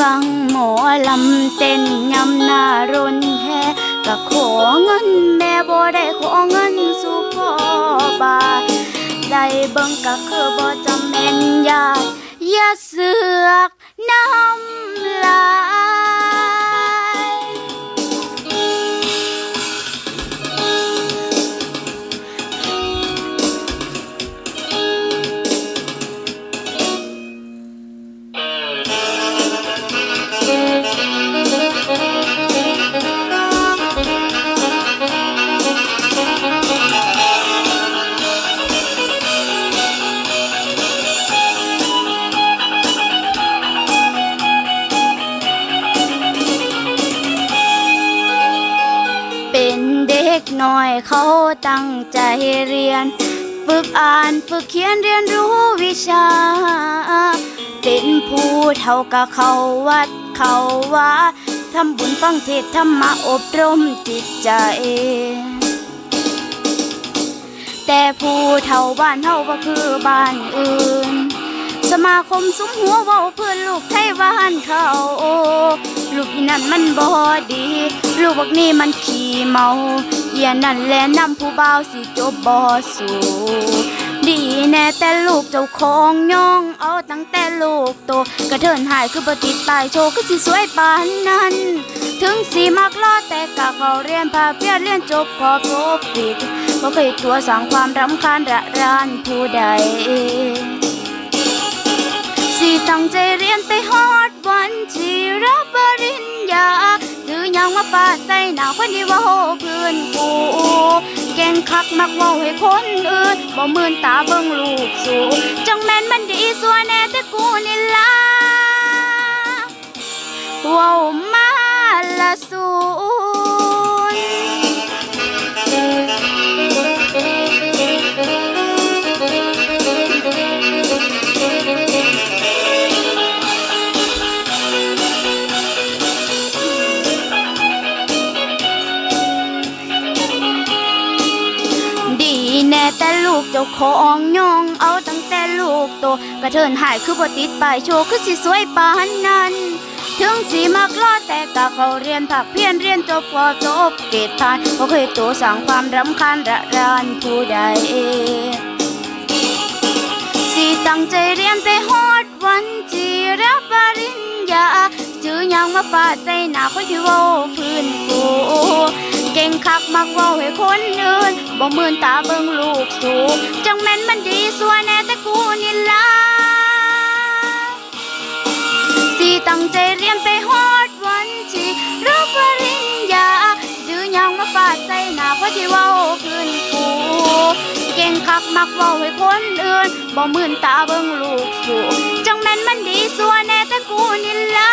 ฟังหมอลำเต้นยำหน้ารนแทก็ขอเงินแม่บ่ได้ขอเงินสู่พ่อบาได้เบิ่งก็คือบ่จำแม่นญาติอย่าเสือกน้อง เป็นเด็กน้อยเขาตั้งใจเรียน ฝึกอ่านฝึกเขียนเรียนรู้วิชา เป็นผู้เท่ากับเขาวัดเขาว่าทำบุญฟังเทศธรรมะอบรมจิตใจ แต่ผู้เท่าบ้านเฮาบ่คือบ้านอื่น สมาคมสุมหัวเว้าเพื่อนลูกไทยบ้านเขาลูกอีนั่นมันบ่ดี ลูกบักนี่มันขี้เมาเอียนั่นแหละนำผู้บ่าวสิจบบ่สู่ดีแน่แต่ลูกเจ้าของย่องเอาตั้งแต่ลูกโตกระเทินหายคือบ่ติดตายโชว์คือสิสวยปานนั้นถึงสิมักล้อแต่กะเขาเรียนพาเพียรเรียนจบขอพบปิดบ่เคยตัวสร้างความรำคาญระรานผู้ใด สิตั้งใจเรียนไปฮอดวันที่รับปริญญาซื้อยังมาปาดใส่หน้าคนที่ว่าโหเพื่อนกูเก่งคักมักเว่าให้คนอื่นบ่มื่นตาเบิ่งลูกสูจังแม่นมันดีสัวแน่แต่กูนี่ล่ะเว้ามาละสู แต่ลูกเจ้าของยองเอาตั้งแต่ลูกโตกระเทินหายคือบ่ติดป้ายโชว์คือสิสวยปานนั้นถึงสิมักล้อแต่กะเขาเรียนผักเพียนเรียนจบพอจบเกตผ่านบ่เคยโตสร้างความรำคาญระรานผู้ใดสิตั้งใจเรียนไปฮอดวันที่รับปริญญาจื้อยังมาฟาดใส่หนาคนที่เว้าพื้นกู ก่งคักมักว้าให้คนอื่นบ่มื่นตาเบิ่งลูกสู่จังแม่นมันดีสัวแน่แต่กูนี่ล่ะสิตั้งใจเรียนไปฮอดวันที่รับปริญญาจื้อยังมาฟาดใส่หน้าคนที่เว้าพื้นกูเก่งคักมักว้าให้คนอื่นบ่มื่นตาเบิ่งลูกสู่จังแม่นมันดีสัวแน่แต่กูนี่ล่ะ